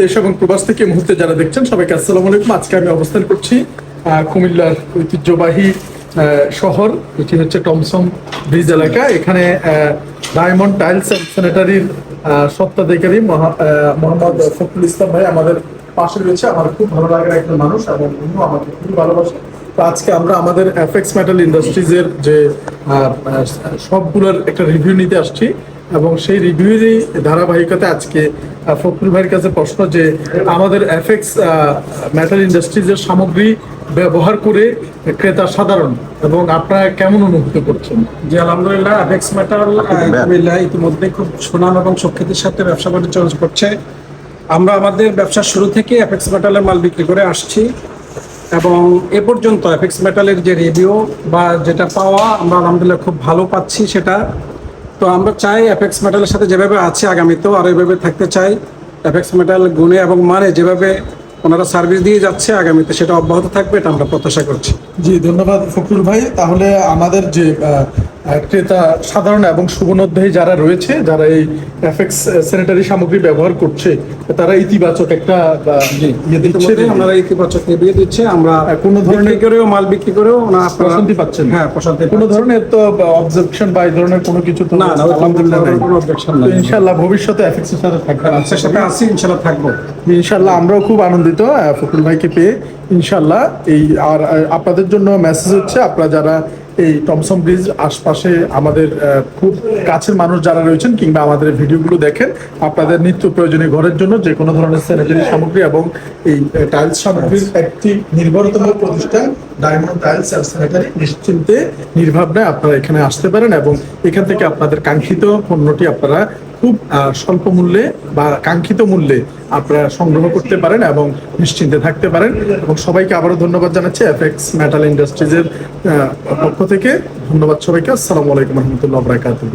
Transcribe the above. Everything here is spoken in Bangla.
দেশ এবং প্রবাস থেকে মুহূর্তে যারা দেখছেন আজকে আমি করছি কুমিল্লার ঐতিহ্যবাহী শহর হচ্ছে এখানে ডায়মন্ড টাইলস অ্যান্ড মোহাম্মদ ভাই আমাদের পাশে রয়েছে। আমার খুব ভালো একজন মানুষ এবং আমাকে খুবই ভালোবাসে। তো আজকে আমরা আমাদের ইন্ডাস্ট্রিজের যে সবগুলোর একটা রিভিউ নিতে আসছি। এবং সেই রিভিউরই ধারাবাহিকতা আজকে আহ, ফখরুল ভাইয়ের কাছে প্রশ্ন যে আমাদের এফএক্স মেটাল ইন্ডাস্ট্রিজের সামগ্রী ব্যবহার করে ক্রেতা সাধারণ এবং আপনারা কেমন অনুভূতি করছেন? জি আলহামদুলিল্লাহ অ্যাপেক্স মেটাল কুমিল্লা ইতিমধ্যে খুব সুনাম এবং সুখ্যাতির সাথে ব্যবসা বাণিজ্য করছে। আমরা আমাদের ব্যবসার শুরু থেকে অ্যাপেক্স মেটালের মাল বিক্রি করে আসছি এবং এ পর্যন্ত অ্যাপেক্স মেটালের যে রিভিউ বা যেটা পাওয়া আমরা আলহামদুলিল্লাহ খুব ভালো পাচ্ছি সেটা। তো আমরা চাই অ্যাপেক্স মেটালের সাথে যেভাবে আছে আগামীতেও আরও এভাবে থাকতে চাই। অ্যাপেক্স মেটাল গুণে এবং মানে যেভাবে ওনারা সার্ভিস দিয়ে যাচ্ছে আগামীতে সেটা অব্যাহত থাকবে, এটা আমরা প্রত্যাশা করছি। জি, ধন্যবাদ ফখরুল ভাই। তাহলে আমাদের যে ক্রেতা সাধারণ এবং সুবর্ণোধ্যায়ী যারা রয়েছে যারা এই এফএক্স স্যানিটারি সামগ্রী ব্যবহার করছে তারা ইতিবাচক একটা ইয়ে দিচ্ছে। ওনারা ইতিবাচক রিভিউ দিচ্ছে আমরা কোনো ধরনের- করেও মাল বিক্রি করেও আপনারা- প্রশান্তি পাচ্ছেন হ্যাঁ প্রশান্তি কোনো ধরনের তো অবজেকশন বা এই ধরনের কোনো কিছু তো না না আলহামদুলিল্লাহ। কোনো তো নাই। ইনশাআল্লাহ ভবিষ্যতে এফএক্স এর সাথে থাকবেন আচ্ছা সাথে আছি ইনশাল্লাহ থাকব। ইনশাল্লাহ আমরাও খুব আনন্দিত আহ, ফখরুল ভাইকে পেয়ে ইনশাল্লাহ এই আর আপনাদের জন্য মেসেজ হচ্ছে আপনারা যারা এই টমসম ব্রিজ আশপাশে আমাদের খুব কাছের মানুষ যারা রয়েছেন কিংবা আমাদের ভিডিওগুলো দেখেন, আপনাদের নিত্য প্রয়োজনীয় ঘরের জন্য যে কোনো ধরনের স্যানিটারি সামগ্রী এবং এই টাইলস সামগ্রীর একটি নির্ভরতম প্রতিষ্ঠান ডায়মন্ড টাইলস অ্যান্ড স্যানিটারি নিশ্চিন্তে নির্ভাবনায় আপনারা এখানে আসতে পারেন এবং এখান থেকে আপনাদের কাঙ্ক্ষিত পণ্যটি আপনারা খুব স্বল্প মূল্যে বা কাঙ্ক্ষিত মূল্যে আপনারা সংগ্রহ করতে পারেন এবং নিশ্চিন্তে থাকতে পারেন। এবং সবাইকে আবারও ধন্যবাদ জানাচ্ছি এফএক্স মেটাল ইন্ডাস্ট্রিজের পক্ষ থেকে। ধন্যবাদ সবাইকে। আসসালামু আলাইকুম রহমতুল্লাহ বরাকাতুহ।